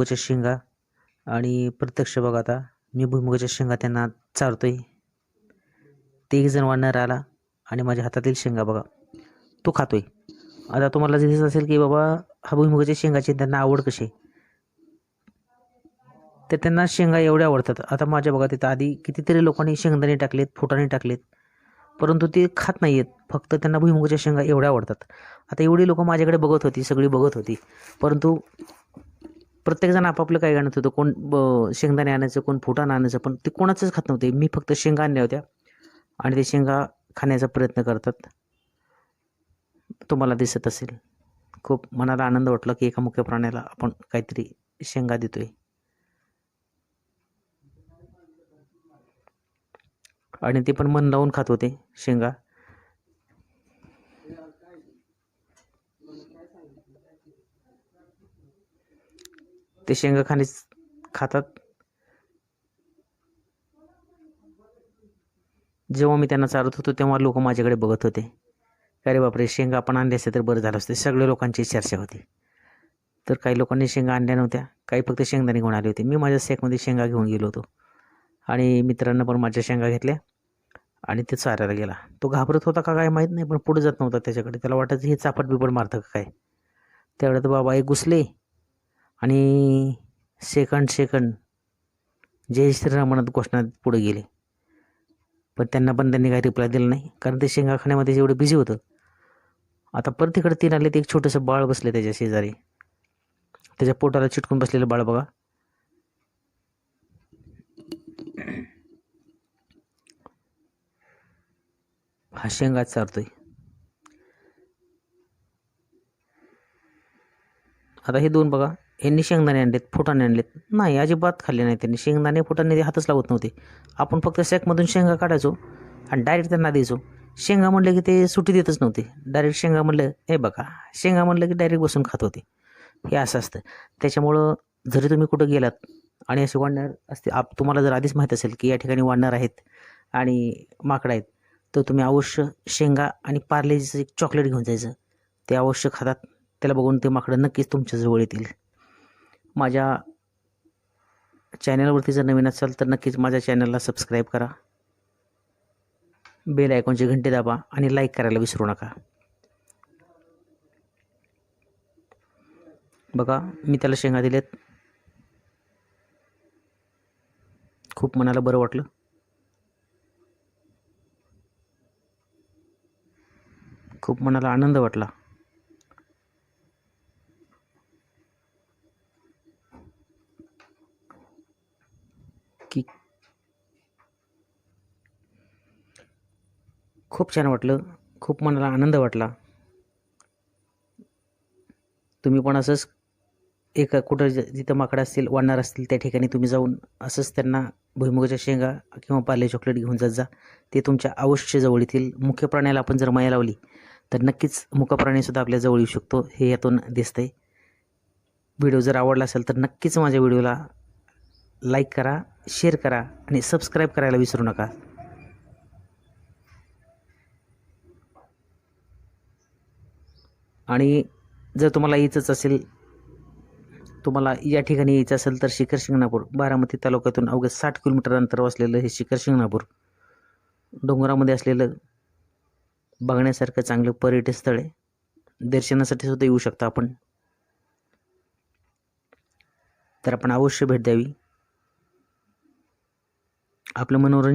भुईमुगाच्या शेंगा आणि प्रत्यक्ष बघा आता मी भुईमुगाच्या शेंगा त्यांना चारतो आहे ते एक जण वाढणार आला आणि माझ्या हातातील शेंगा बघा तो खातोय. आता तुम्हाला दिसत असेल की बाबा हा भुईमुगाच्या शेंगाची त्यांना आवड कशी आहे? तर त्यांना शेंगा एवढ्या आवडतात. आता माझ्या बघा तिथं आधी कितीतरी लोकांनी शेंगदाणे टाकलेत फुटाणे टाकलेत परंतु ते खात नाही आहेत फक्त त्यांना भुईमुगाच्या शेंगा एवढ्या आवडतात. आता एवढी लोकं माझ्याकडे बघत होती सगळी बघत होती. परंतु प्रत्येकजण आपापलं काय आणत होतं कोण ब शेंगदाणे आणायचं कोण फुटाणं आणायचं? पण ते कोणाचंच खात नव्हते. मी फक्त शेंगा आणल्या होत्या. आणि ते शेंगा खाण्याचा प्रयत्न करतात. तुम्हाला दिसत असेल. खूप मनाला आनंद वाटला की एका मुख्य प्राण्याला आपण काहीतरी शेंगा देतोय. आणि ते पण मन लावून खात होते शेंगा. ते शेंगा खाणे खातात. जेव्हा मी त्यांना चालत होतो तेव्हा लोक माझ्याकडे बघत होते. अरे बापरे शेंगा आपण आणले असते तर बरं झालं असते. सगळ्या लोकांची चर्चा होती. तर काही लोकांनी शेंगा आणल्या नव्हत्या. काही फक्त शेंगदाणे घेऊन आले होते. मी माझ्या सेकमध्ये शेंगा घेऊन गेलो होतो. आणि मित्रांना पण माझ्या शेंगा घेतल्या आणि ते चारायला गेला. तो घाबरत होता का काय माहीत नाही पण पुढे जात नव्हता त्याच्याकडे. त्याला वाटायचं हे चापट बिपट मारतं का काय? त्यावेळेत बाबा एक घुसले. आणि सेकंड सेकंड जय श्रीराम म्हणत घोषणा पुढे गेले. पण त्यांना पण त्यांनी काही रिप्लाय दिला नाही. कारण ते शेंगा खाण्यामध्ये एवढं बिझी होतं आता परत तिकडे तीन आले ते एक छोटंसं बाळ बसले त्याच्या शेजारी. त्याच्या पोटाला चिटकून बसलेलं बाळ बघा. हा शेंगाच चारतोय. आता हे दोन बघा. यांनी शेंगदाणे आणलेत फुटाणे आणलेत. नाही अजिबात खाल्ले नाही त्यांनी. शेंगदाणे फुटाणे ते हातच लावत नव्हते. आपण फक्त सॅकमधून शेंगा काढायचो आणि डायरेक्ट त्यांना द्यायचो. शेंगा म्हणलं की ते सुटी देतच नव्हते. डायरेक्ट शेंगा म्हणलं हे बघा शेंगा म्हणलं की डायरेक्ट बसून खात होते. हे असं असतं. त्याच्यामुळं जरी तुम्ही कुठं गेलात आणि असे वाढणार असते आप तुम्हाला जर आधीच माहीत असेल की या ठिकाणी वाढणार आहेत आणि माकडं आहेत तर तुम्ही अवश्य शेंगा आणि पार्लेजीचं एक चॉकलेट घेऊन जायचं. ते अवश्य खातात. त्याला बघून ते माकडं नक्कीच तुमच्याजवळ येतील. माझ्या चॅनलवरती जर नवीन असाल तर नक्कीच माझ्या चॅनलला सबस्क्राईब करा. बेल आयकॉनची घंटी दाबा आणि लाईक करायला विसरू नका. बघा मी त्याला शेंगा दिलेत. खूप मनाला बरं वाटलं. खूप मनाला आनंद वाटला. खूप छान वाटलं. खूप मनाला आनंद वाटला. तुम्ही पण असंच एक कुठं जिथं माकडं असतील वाढणार असतील त्या ठिकाणी तुम्ही जाऊन असंच त्यांना भुईमुगाच्या शेंगा किंवा पार्ले चॉकलेट घेऊन जात जा. ते तुमच्या अवश्य जवळ येतील. मुख्य प्राण्याला आपण जर माया लावली तर नक्कीच मुका प्राणीसुद्धा आपल्या जवळ येऊ शकतो. हे यातून दिसतंय. व्हिडिओ जर आवडला असेल तर नक्कीच माझ्या व्हिडिओला लाईक करा शेअर करा आणि सबस्क्राईब करायला विसरू नका. आणि जर तुम्हाला यायचंच असेल तुम्हाला या ठिकाणी यायचं असेल तर शिखर शिंगणापूर बारामती तालुक्यातून अवघं साठ किलोमीटर अंतर असलेलं हे शिखर शिंगणापूर डोंगरामध्ये असलेलं बघण्यासारखं चांगलं पर्यटन स्थळ आहे. दर्शनासाठी सुद्धा येऊ शकता आपण. तर आपण अवश्य भेट द्यावी. आपलं मनोरंजन